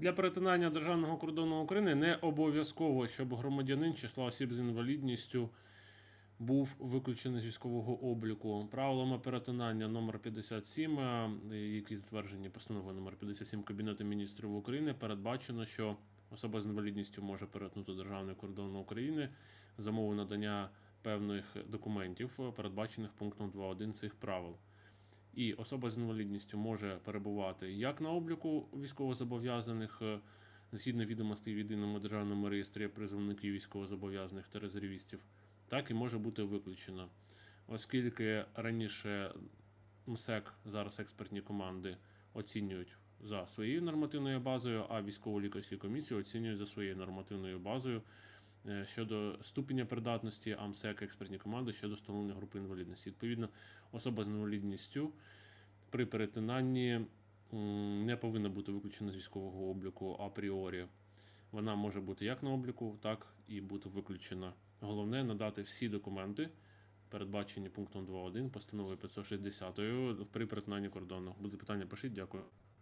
Для перетинання державного кордону України не обов'язково, щоб громадянин числа осіб з інвалідністю був виключений з військового обліку. Правилами перетинання номер 57, е, які затверджені постановою номер 57 Кабінету міністрів України, передбачено, що особа з інвалідністю може перетнути державний кордон України за мовою надання певних документів, е, передбачених пунктом 2.1 цих правил. І особа з інвалідністю може перебувати як на обліку військовозобов'язаних е, згідно відомостей в єдиному державному реєстрі призовників військовозобов'язаних та резервістів, так і може бути виключена. Оскільки раніше МСЕК, зараз експертні команди оцінюють за своєю нормативною базою, а військово-лікарські комісії оцінюють за своєю нормативною базою щодо ступеня придатності, а МСЕК експертні команди щодо встановлення групи інвалідності. Відповідно, особа з інвалідністю при перетинанні не повинна бути виключена з військового обліку апріорі. Вона може бути як на обліку, так і бути виключена. Головне надати всі документи, передбачені пунктом 2.1 постанови 560 при перетинанні кордону. Буде питання, пишіть, дякую.